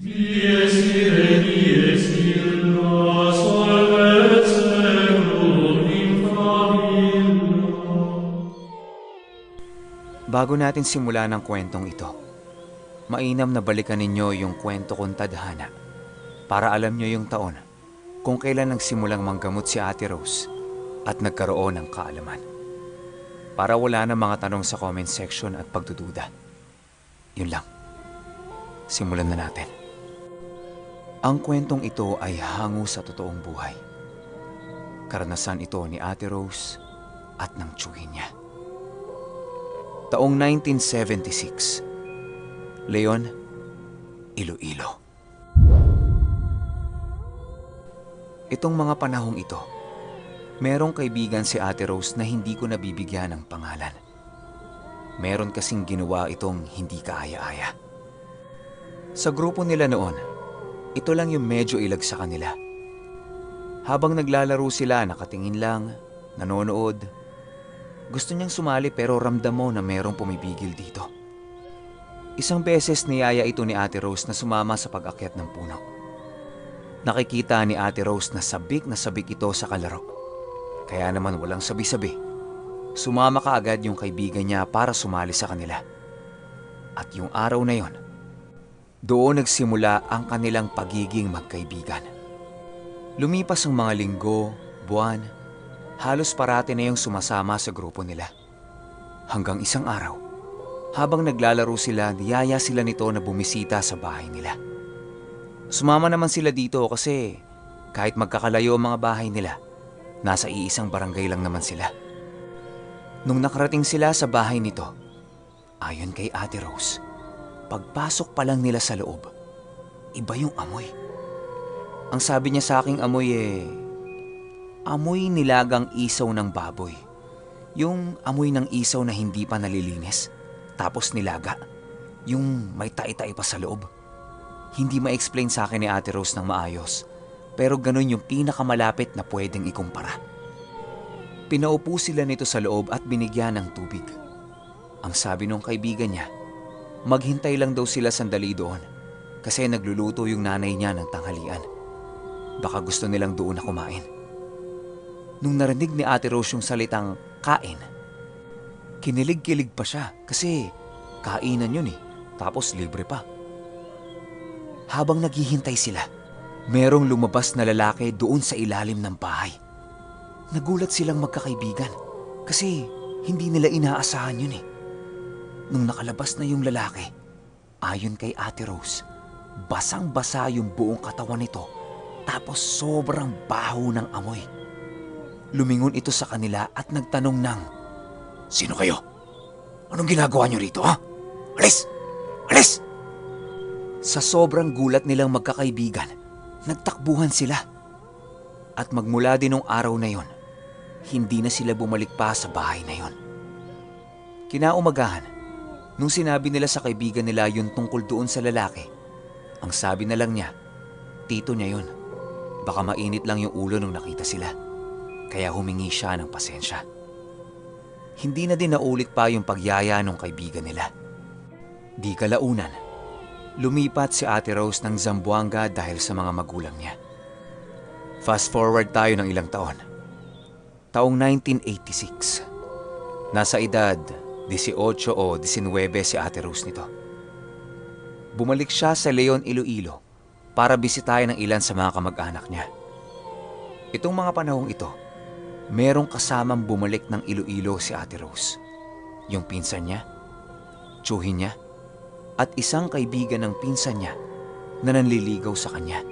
Bago natin simulan ang kwentong ito, mainam na balikan ninyo yung kwento kong tadhana para alam nyo yung taon kung kailan nagsimulang manggamot si Ate Rose at nagkaroon ng kaalaman. Para wala na mga tanong sa comment section at pagdududa. Yun lang. Simulan na natin. Ang kwentong ito ay hango sa totoong buhay. Karanasan ito ni Ate Rose at ng tsuhin niya. Taong 1976. Leon, Iloilo. Itong mga panahong ito, merong kaibigan si Ate Rose na hindi ko nabibigyan ng pangalan. Meron kasing ginawa itong hindi kaaya-aya. Sa grupo nila noon, ito lang yung medyo ilag sa kanila. Habang naglalaro sila, nakatingin lang, nanonood, gusto niyang sumali pero ramdam mo na merong pumibigil dito. Isang beses niyaya ito ni Ate Rose na sumama sa pag-akyat ng puno. Nakikita ni Ate Rose na sabik na sabik ito sa kalaro. Kaya naman walang sabi-sabi. Sumama ka agad yung kaibigan niya para sumali sa kanila. At yung araw na yon, doon nagsimula ang kanilang pagiging magkaibigan. Lumipas ang mga linggo, buwan, halos parati na yung sumasama sa grupo nila. Hanggang isang araw, habang naglalaro sila, niyaya sila nito na bumisita sa bahay nila. Sumama naman sila dito kasi kahit magkakalayo ang mga bahay nila, nasa iisang barangay lang naman sila. Nung nakarating sila sa bahay nito, ayon kay Ate Rose, pagpasok pa lang nila sa loob, iba yung amoy. Ang sabi niya sa aking amoy eh, amoy nilagang isaw ng baboy. Yung amoy ng isaw na hindi pa nalilinis, tapos nilaga. Yung may tai-tai pa sa loob. Hindi ma-explain sa akin ni Ate Rose ng maayos, pero ganun yung pinakamalapit na pwedeng ikumpara. Pinaupo sila nito sa loob at binigyan ng tubig. Ang sabi nung kaibigan niya, maghintay lang daw sila sandali doon kasi nagluluto yung nanay niya ng tanghalian. Baka gusto nilang doon na kumain. Nung narinig ni Ate Rose yung salitang kain, kinilig-kilig pa siya kasi kainan yun eh, tapos libre pa. Habang naghihintay sila, merong lumabas na lalaki doon sa ilalim ng bahay. Nagulat silang magkakaibigan kasi hindi nila inaasahan yun eh. Nung nakalabas na yung lalaki, ayon kay Ate Rose, basang-basa yung buong katawan nito tapos sobrang baho ng amoy. Lumingon ito sa kanila at nagtanong ng, Sino kayo? Anong ginagawa niyo rito, ha? Alis! Alis! Sa sobrang gulat nilang magkakaibigan, nagtakbuhan sila. At magmula din nung araw na yon, hindi na sila bumalik pa sa bahay na yon. Kinaumagahan, nung sinabi nila sa kaibigan nila yun tungkol doon sa lalaki, ang sabi na lang niya, tito niya yun. Baka mainit lang yung ulo nung nakita sila. Kaya humingi siya ng pasensya. Hindi na din naulit pa yung pagyaya ng kaibigan nila. Di kalaunan, lumipat si Ate Rose ng Zamboanga dahil sa mga magulang niya. Fast forward tayo ng ilang taon. Taong 1986. Nasa edad 18 o 19 si Ate Rose nito. Bumalik siya sa Leon, Iloilo para bisitahin ng ilan sa mga kamag-anak niya. Itong mga panahong ito, merong kasamang bumalik ng Iloilo si Ate Rose. Yung pinsan niya, tsuhin niya, at isang kaibigan ng pinsan niya na nanliligaw sa kanya.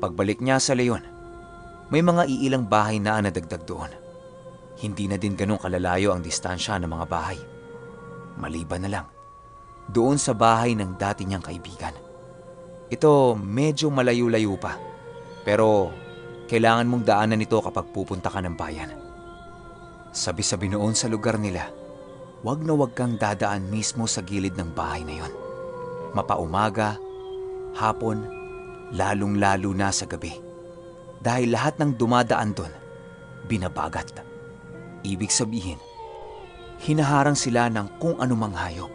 Pagbalik niya sa Leon, may mga iilang bahay na nadagdag doon. Hindi na din ganong kalalayo ang distansya ng mga bahay. Maliban na lang, doon sa bahay ng dati niyang kaibigan. Ito medyo malayo-layo pa, pero kailangan mong daanan ito kapag pupunta ka ng bayan. Sabi-sabi noon sa lugar nila, wag na wag kang dadaan mismo sa gilid ng bahay na yon. Mapaumaga, hapon, lalong-lalo na sa gabi. Dahil lahat ng dumadaan doon, binabagat. Ibig sabihin, hinaharang sila ng kung anumang hayop.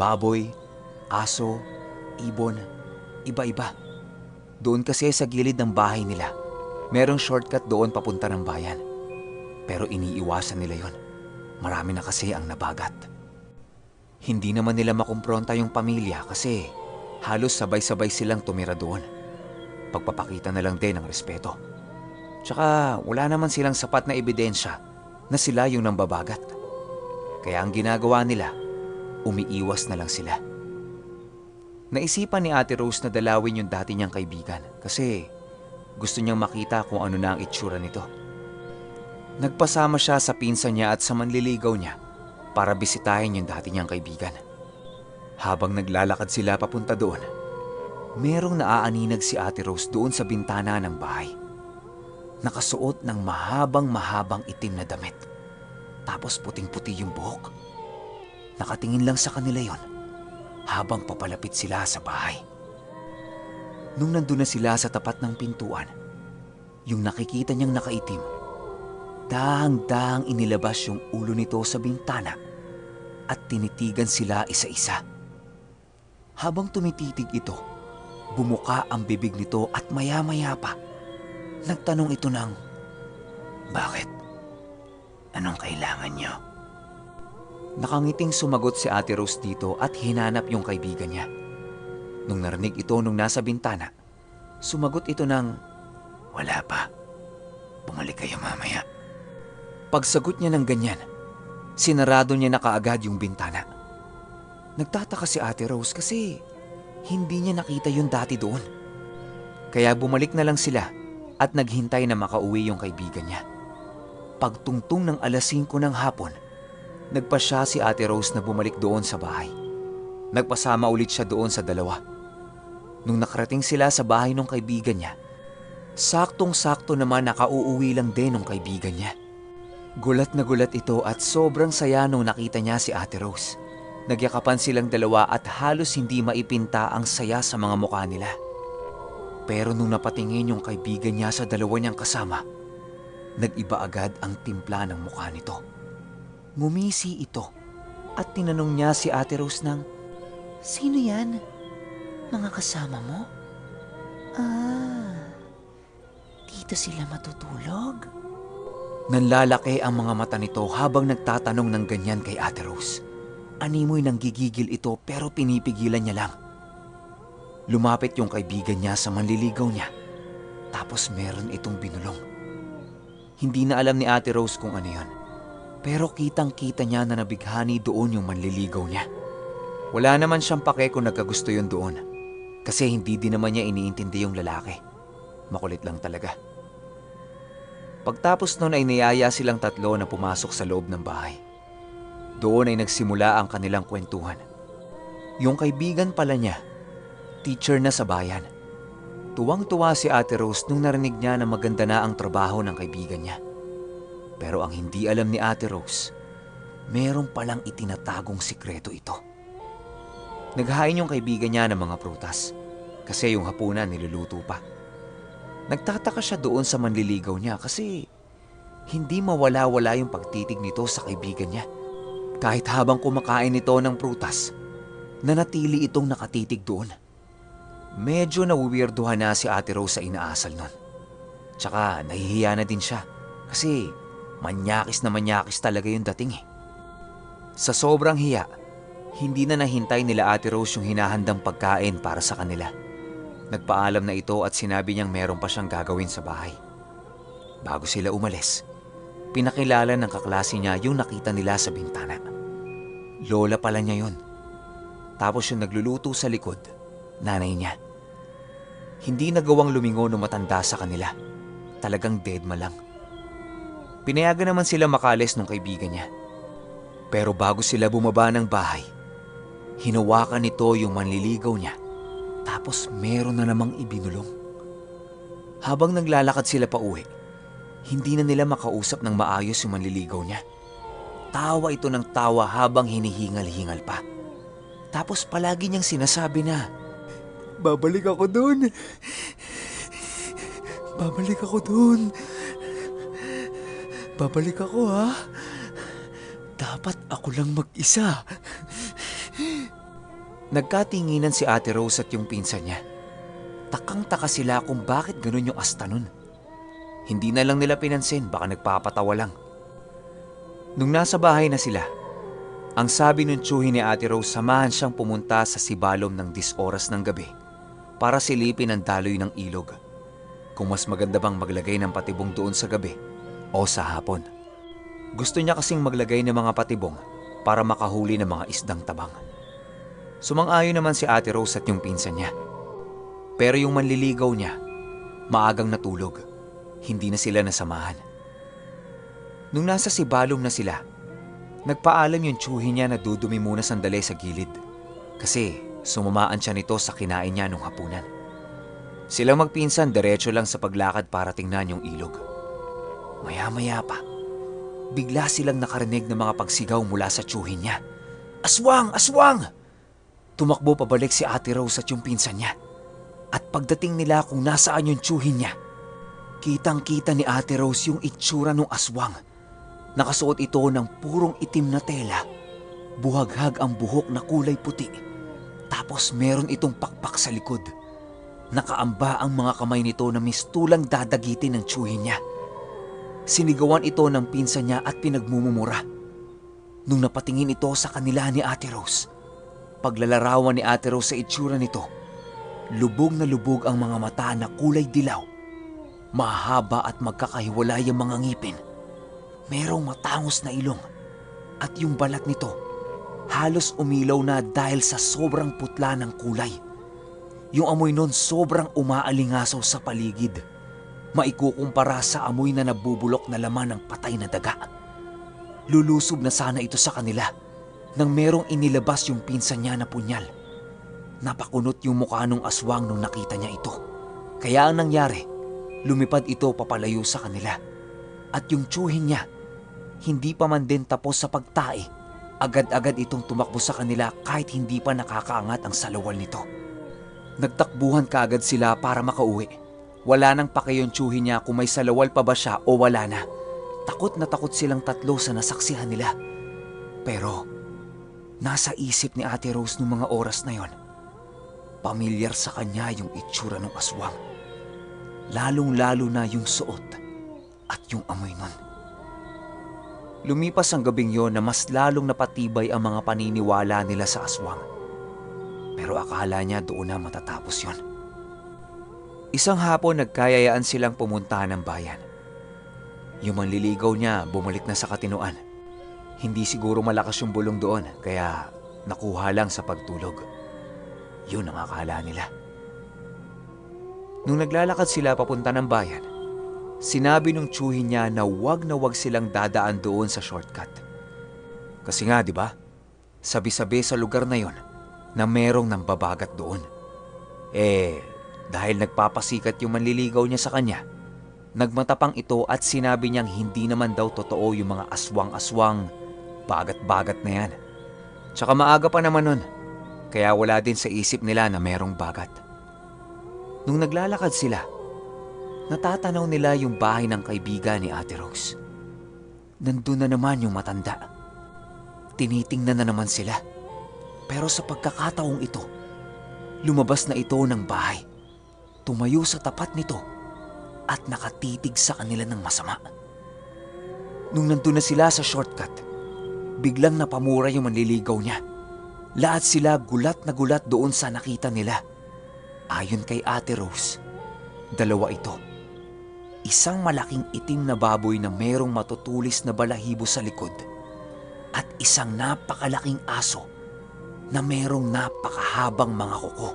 Baboy, aso, ibon, iba-iba. Doon kasi sa gilid ng bahay nila, merong shortcut doon papunta ng bayan. Pero iniiwasan nila yon. Marami na kasi ang nabagat. Hindi naman nila makumpronta yung pamilya kasi halos sabay-sabay silang tumira doon. Pagpapakita na lang din ng respeto. Tsaka wala naman silang sapat na ebidensya na sila yung nambabagat. Kaya ang ginagawa nila, umiiwas na lang sila. Naisipan ni Ate Rose na dalawin yung dati niyang kaibigan kasi gusto niyang makita kung ano na ang itsura nito. Nagpasama siya sa pinsan niya at sa manliligaw niya para bisitahin yung dati niyang kaibigan. Habang naglalakad sila papunta doon, merong naaaninag si Ate Rose doon sa bintana ng bahay. Nakasuot ng mahabang-mahabang itim na damit. Tapos puting-puti yung buhok. Nakatingin lang sa kanila yon habang papalapit sila sa bahay. Nung nandun na sila sa tapat ng pintuan, yung nakikita niyang nakaitim, dahang-dahang inilabas yung ulo nito sa bintana at tinitigan sila isa-isa. Habang tumititig ito, bumuka ang bibig nito at maya-maya pa, nagtanong ito ng, Bakit? Anong kailangan niyo? Nakangiting sumagot si Ate Rose dito at hinanap yung kaibigan niya. Nung narinig ito nung nasa bintana, sumagot ito ng, Wala pa. Bumalik kayo mamaya. Pagsagot niya ng ganyan, sinarado niya na kaagad yung bintana. Nagtataka si Ate Rose kasi hindi niya nakita yung dati doon. Kaya bumalik na lang sila at naghintay na makauwi yung kaibigan niya. Pagtungtong ng alas 5 ng hapon, nagpa siya si Ate Rose na bumalik doon sa bahay. Nagpasama ulit siya doon sa dalawa. Nung nakarating sila sa bahay ng kaibigan niya, saktong-sakto naman nakauuwi lang din ng kaibigan niya. Gulat na gulat ito at sobrang saya nung nakita niya si Ate Rose. Nagyakapan silang dalawa at halos hindi maipinta ang saya sa mga mukha nila. Pero nung napatingin yung kaibigan niya sa dalawa niyang kasama, nag-iba agad ang timpla ng mukha nito. Ngumisi ito at tinanong niya si Ate Rose ng, Sino yan? Mga kasama mo? Ah, dito sila matutulog? Nanlalaki ang mga mata nito habang nagtatanong ng ganyan kay Ate Rose. Animoy nang gigigil ito pero pinipigilan niya lang. Lumapit yung kaibigan niya sa manliligaw niya. Tapos meron itong binulong. Hindi na alam ni Ate Rose kung ano yon. Pero kitang-kita niya na nabighani doon yung manliligaw niya. Wala naman siyang pake kung nagkagusto yun doon. Kasi hindi din naman niya iniintindi yung lalaki. Makulit lang talaga. Pagtapos noon ay niyaya silang tatlo na pumasok sa loob ng bahay. Doon ay nagsimula ang kanilang kwentuhan. Yung kaibigan pala niya, teacher na sa bayan. Tuwang-tuwa si Ate Rose nung narinig niya na maganda na ang trabaho ng kaibigan niya. Pero ang hindi alam ni Ate Rose, meron palang itinatagong sikreto ito. Naghain yung kaibigan niya ng mga prutas kasi yung hapunan niluluto pa. Nagtataka siya doon sa manliligaw niya kasi hindi mawala-wala yung pagtitig nito sa kaibigan niya. Kahit habang kumakain ito ng prutas, nanatili itong nakatitig doon. Medyo nawiwirduhan na si Ate Rose sa inaasal nun. Tsaka nahihiya na din siya kasi manyakis na manyakis talaga yung dating eh. Sa sobrang hiya, hindi na nahintay nila Ate Rose yung hinahandang pagkain para sa kanila. Nagpaalam na ito at sinabi niyang meron pa siyang gagawin sa bahay. Bago sila umalis, pinakilala ng kaklase niya yung nakita nila sa bintana. Lola pala niya yon. Tapos yung nagluluto sa likod, nanay niya. Hindi nagawang lumingon o matanda sa kanila. Talagang deadma lang. Pinayagan naman sila makalis ng kaibigan niya. Pero bago sila bumaba ng bahay, hinawakan nito yung manliligaw niya. Tapos meron na namang ibinulong. Habang naglalakad sila pa uwi, hindi na nila makausap ng maayos yung manliligaw niya. Tawa ito ng tawa habang hinihingal-hingal pa. Tapos palagi niyang sinasabi na, Babalik ako doon. Babalik ako doon. Babalik ako ha. Dapat ako lang mag-isa. Nagkatinginan si Ate Rose at yung pinsan niya. Takang-taka sila kung bakit ganun yung asta nun. Hindi na lang nila pinansin, baka nagpapatawa lang. Nung nasa bahay na sila, ang sabi ng tsuhin ni Ate Rose samahan siyang pumunta sa sibalom ng 10 oras ng gabi para silipin ang daloy ng ilog. Kung mas maganda bang maglagay ng patibong doon sa gabi o sa hapon. Gusto niya kasing maglagay ng mga patibong para makahuli ng mga isdang tabang. Sumang-ayon naman si Ate Rose at yung pinsan niya. Pero yung manliligaw niya, maagang natulog. Hindi na sila nasamahan. Nung nasa sibalom na sila, nagpaalam yung tsuhin niya na dudumi muna sandali sa gilid. Kasi sumamaan siya nito sa kinain niya nung hapunan. Silang magpinsan diretso lang sa paglakad para tingnan yung ilog. Maya-maya pa, bigla silang nakarinig ng mga pagsigaw mula sa tsuhin niya. Aswang! Aswang! Tumakbo pabalik si Ate Rose at yung pinsan niya. At pagdating nila kung nasaan yung tsuhin niya, kitang-kita ni Ate Rose yung itsura ng aswang. Nakasuot ito ng purong itim na tela. Buhaghag ang buhok na kulay puti. Tapos meron itong pakpak sa likod. Nakaamba ang mga kamay nito na mistulang dadagitin ng tsuhin niya. Sinigawan ito ng pinsan niya at pinagmumumura. Nung napatingin ito sa kanila ni Ate Rose, paglalarawan ni Ate Rose sa itsura nito, lubog na lubog ang mga mata na kulay dilaw. Mahaba at magkakahiwalay ang mga ngipin. Merong matangos na ilong. At yung balat nito, halos umilaw na dahil sa sobrang putla ng kulay. Yung amoy nun sobrang umaalingasaw sa paligid. Maikukumpara sa amoy na nabubulok na laman ng patay na daga. Lulusob na sana ito sa kanila nang merong inilabas yung pinsan niya na punyal. Napakunot yung mukha ng aswang nung nakita niya ito. Kaya ang nangyari, lumipad ito papalayo sa kanila. At yung tsuhin niya, hindi pa man din tapos sa pagtae, agad-agad itong tumakbo sa kanila kahit hindi pa nakakaangat ang salawal nito. Nagtakbuhan kaagad sila para makauwi. Wala nang pakiyon tsuhin niya kung may salawal pa ba siya o wala na. Takot na takot silang tatlo sa nasaksihan nila. Pero, nasa isip ni Ate Rose nung mga oras na yon. Pamilyar sa kanya yung itsura ng aswang. Lalong-lalo na yung suot at yung amoy nun. Lumipas ang gabing yon na mas lalong napatibay ang mga paniniwala nila sa aswang. Pero akala niya doon na matatapos yon. Isang hapon nagkayayaan silang pumunta ng bayan. Yung manliligaw niya bumalik na sa katinuan. Hindi siguro malakas yung bulong doon kaya nakuha lang sa pagtulog. Yun ang akala nila. Nung naglalakad sila papunta ng bayan, sinabi nung tsuhin niya na wag na wag silang dadaan doon sa shortcut. Kasi nga, di ba? Sabi-sabi sa lugar na yon na merong nambabagat doon. Eh, dahil nagpapasikat yung manliligaw niya sa kanya, nagmatapang ito at sinabi niyang hindi naman daw totoo yung mga aswang-aswang, bagat-bagat na yan. Tsaka maaga pa naman nun, kaya wala din sa isip nila na merong bagat. Nung naglalakad sila, natatanaw nila yung bahay ng kaibigan ni Ate Rose. Nandun na naman yung matanda. Tinitingnan na naman sila. Pero sa pagkakataong ito, lumabas na ito ng bahay. Tumayo sa tapat nito at nakatitig sa kanila ng masama. Nung nandun na sila sa shortcut, biglang napamura yung manliligaw niya. Lahat sila gulat na gulat doon sa nakita nila. Ayon kay Ate Rose, dalawa ito. Isang malaking itim na baboy na merong matutulis na balahibo sa likod at isang napakalaking aso na merong napakahabang mga kuko.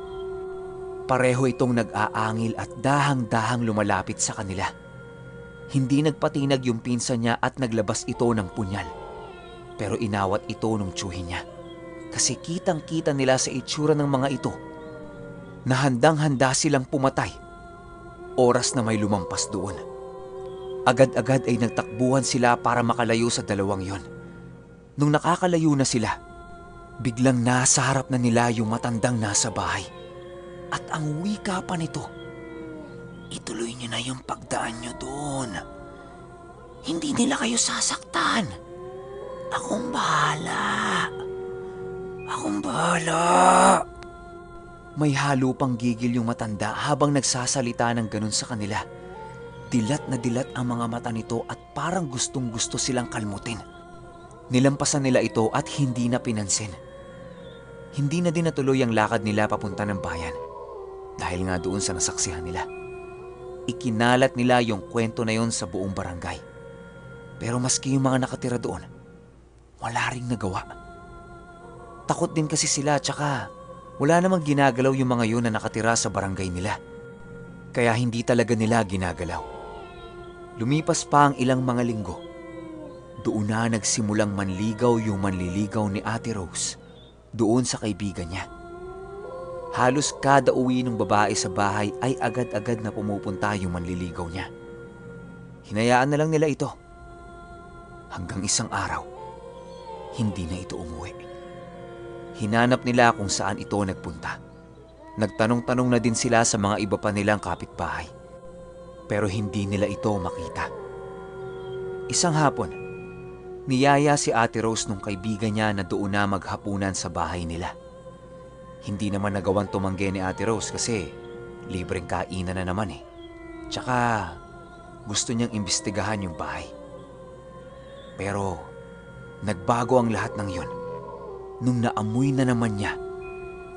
Pareho itong nag-aangil at dahang-dahang lumalapit sa kanila. Hindi nagpatinag yung pinsan niya at naglabas ito ng punyal. Pero inawat ito nung tsuhin niya. Kasi kitang-kita nila sa itsura ng mga ito na handang-handa silang pumatay oras na may lumampas doon. Agad-agad ay nagtakbuhan sila para makalayo sa dalawang yon. Nung nakakalayo na sila, biglang nasa harap na nila yung matandang nasa bahay. At ang wika pa nito, ituloy niyo na yung pagdaan niyo doon. Hindi nila kayo sasaktan. Akong bahala. Akong bahala. May halo pang gigil yung matanda habang nagsasalita ng ganun sa kanila. Dilat na dilat ang mga mata nito at parang gustong gusto silang kalmutin. Nilampasan nila ito at hindi na pinansin. Hindi na din natuloy ang lakad nila papunta ng bayan dahil nga doon sa nasaksihan nila. Ikinalat nila yung kwento na yon sa buong barangay. Pero maski yung mga nakatira doon, wala ring nagawa. Takot din kasi sila tsaka wala namang ginagalaw yung mga yun na nakatira sa barangay nila. Kaya hindi talaga nila ginagalaw. Lumipas pa ang ilang mga linggo. Doon na nagsimulang manligaw yung manliligaw ni Ate Rose doon sa kaibigan niya. Halos kada uwi ng babae sa bahay ay agad-agad na pumupunta yung manliligaw niya. Hinayaan na lang nila ito. Hanggang isang araw, hindi na ito umuwi. Hinanap nila kung saan ito nagpunta. Nagtanong-tanong na din sila sa mga iba pa nilang kapitbahay. Pero hindi nila ito makita. Isang hapon, niyaya si Ate Rose nung kaibigan niya na doon na maghapunan sa bahay nila. Hindi naman nagawang tumanggi ni Ate Rose kasi libreng kainan na naman eh. Tsaka gusto niyang imbestigahan yung bahay. Pero nagbago ang lahat ng yon nung naamoy na naman niya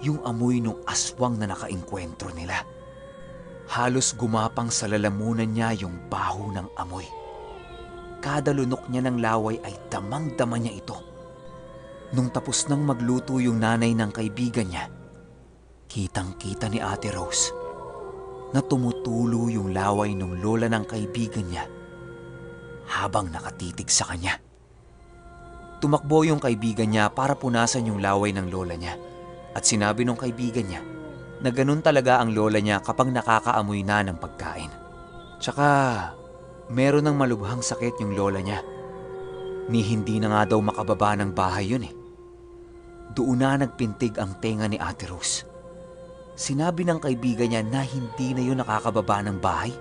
yung amoy nung aswang na nakainkwentro nila. Halos gumapang sa lalamunan niya yung baho ng amoy. Kada lunok niya ng laway ay damang-dama niya ito. Nung tapos nang magluto yung nanay ng kaibigan niya, kitang-kita ni Ate Rose na tumutulo yung laway ng lola ng kaibigan niya habang nakatitig sa kanya. Tumakbo yung kaibigan niya para punasan yung laway ng lola niya at sinabi ng kaibigan niya na ganun talaga ang lola niya kapag nakakaamoy na ng pagkain. Tsaka meron ng malubhang sakit yung lola niya. Ni hindi na nga daw makababa ng bahay yun eh. Doon na nagpintig ang tenga ni Ate Rose. Sinabi ng kaibigan niya na hindi na yun nakakababa ng bahay.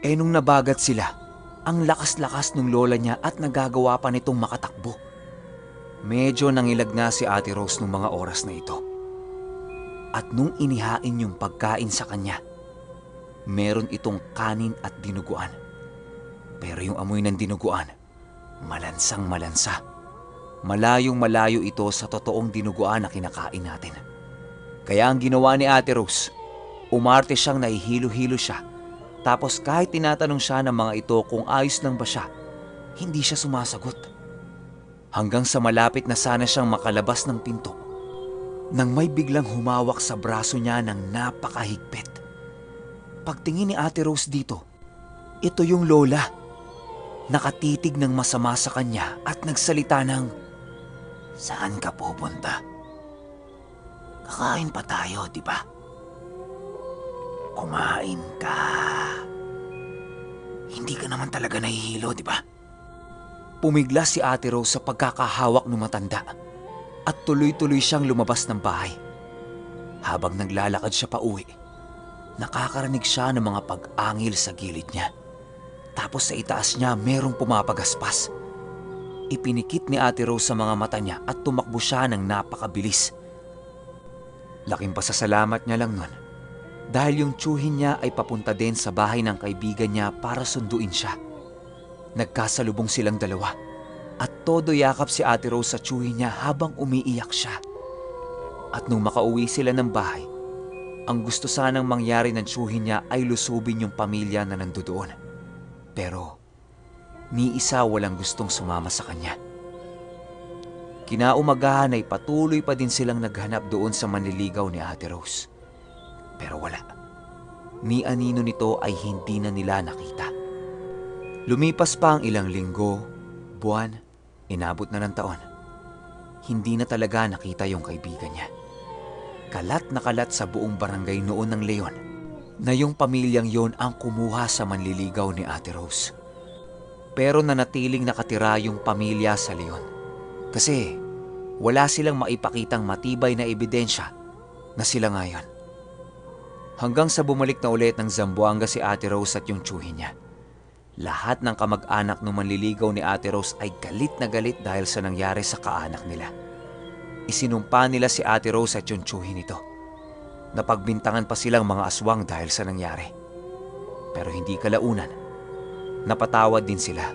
Eh nung nabagat sila, ang lakas-lakas ng lola niya at nagagawa pa nitong makatakbo. Medyo nangilag nga si Ate Rose nung mga oras na ito. At nung inihain yung pagkain sa kanya, meron itong kanin at dinuguan. Pero yung amoy ng dinuguan, malansang malansa. Malayong malayo ito sa totoong dinuguan na kinakain natin. Kaya ang ginawa ni Ate Rose, umarte siyang nahihilo-hilo siya. Tapos kahit tinatanong siya ng mga ito kung ayos lang ba siya, hindi siya sumasagot. Hanggang sa malapit na sana siyang makalabas ng pinto, nang may biglang humawak sa braso niya ng napakahigpit. Pagtingin ni Ate Rose dito, ito yung lola. Nakatitig ng masama sa kanya at nagsalita ng, Saan ka pupunta? Kakain pa tayo, di ba? Kumain ka. Hindi ka naman talaga nahihilo, di ba? Pumigla si Ate Rose sa pagkakahawak ng matanda at tuloy-tuloy siyang lumabas ng bahay. Habang naglalakad siya pa uwi, nakakarinig siya ng mga pag-angil sa gilid niya. Tapos sa itaas niya merong pumapagaspas. Ipinikit ni Ate Rose sa mga mata niya at tumakbo siya ng napakabilis. Laking pasasalamat niya lang nun dahil yung tsuhin niya ay papunta din sa bahay ng kaibigan niya para sunduin siya. Nagkasalubong silang dalawa at todo yakap si Ate Rose sa tsuhin niya habang umiiyak siya. At nung makauwi sila ng bahay, ang gusto sanang mangyari ng tsuhin niya ay lusubin yung pamilya na nandoon. Pero ni isa walang gustong sumama sa kanya. Kinaumagahan ay patuloy pa din silang naghanap doon sa manliligaw ni Ate Rose. Pero wala. Ni anino nito ay hindi na nila nakita. Lumipas pa ang ilang linggo, buwan, inabot na ng taon. Hindi na talaga nakita yung kaibigan niya. Kalat na kalat sa buong barangay noon ng Leon na yung pamilyang yon ang kumuha sa manliligaw ni Ate Rose. Pero nanatiling nakatira yung pamilya sa Leon. Kasi wala silang maipakitang matibay na ebidensya na sila ngayon. Hanggang sa bumalik na ulit ng Zamboanga si Ate Rose at yung tsuhin niya. Lahat ng kamag-anak ng manliligaw ni Ate Rose ay galit na galit dahil sa nangyari sa kaanak nila. Isinumpa nila si Ate Rose at yung tsuhin nito Napagbintangan pa silang mga aswang dahil sa nangyari. Pero hindi kalaunan. Napatawad din sila.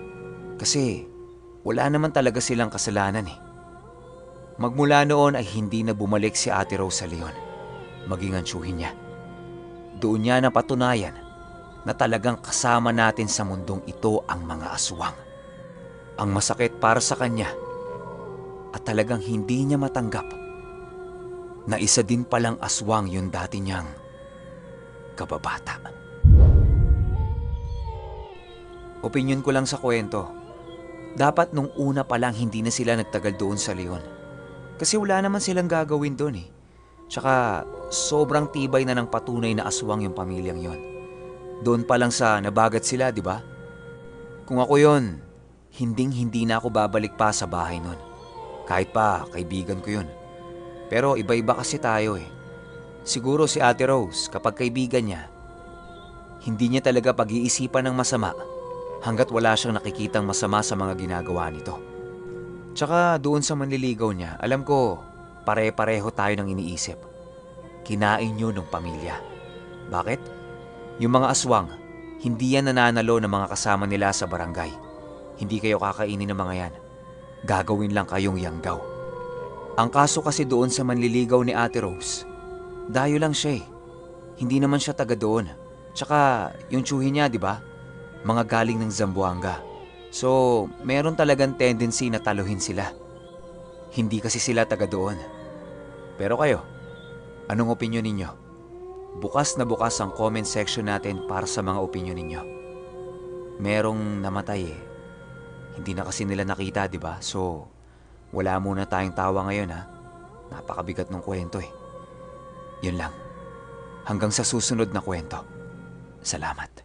Kasi wala naman talaga silang kasalanan eh. Magmula noon ay hindi na bumalik si Ate Rose sa Leon. Maging ang niya. Doon niya napatunayan na talagang kasama natin sa mundong ito ang mga aswang. Ang masakit para sa kanya at talagang hindi niya matanggap na isa din palang aswang yung dati niyang kababata. Opinyon ko lang sa kwento. Dapat nung una pa lang hindi na sila nagtagal doon sa Leon. Kasi wala naman silang gagawin doon eh. Tsaka sobrang tibay na ng patunay na aswang yung pamilyang yon. Doon pa lang sa nabagat sila, di ba? Kung ako yon, hinding hindi na ako babalik pa sa bahay nun. Kahit pa, kaibigan ko yun. Pero iba-iba kasi tayo eh. Siguro si Ate Rose, kapag kaibigan niya, hindi niya talaga pag-iisipan ng masama hanggat wala siyang nakikitang masama sa mga ginagawa nito. Tsaka doon sa manliligaw niya, alam ko, pare-pareho tayo ng iniisip. Kinain niyo ng pamilya. Bakit? Yung mga aswang, hindi yan nananalo ng mga kasama nila sa barangay. Hindi kayo kakainin ng mga yan. Gagawin lang kayong yanggaw. Ang kaso kasi doon sa manliligaw ni Ate Rose, dayo lang siya eh. Hindi naman siya taga doon. Tsaka yung tsuhin niya, di ba? Mga galing ng Zamboanga. So, meron talagang tendency na taluhin sila. Hindi kasi sila taga doon. Pero kayo, anong opinion ninyo? Bukas na bukas ang comment section natin para sa mga opinion ninyo. Merong namatay eh. Hindi na kasi nila nakita, di ba? So, wala muna tayong tawa ngayon ha. Napakabigat ng kwento eh. Yun lang. Hanggang sa susunod na kwento. Salamat.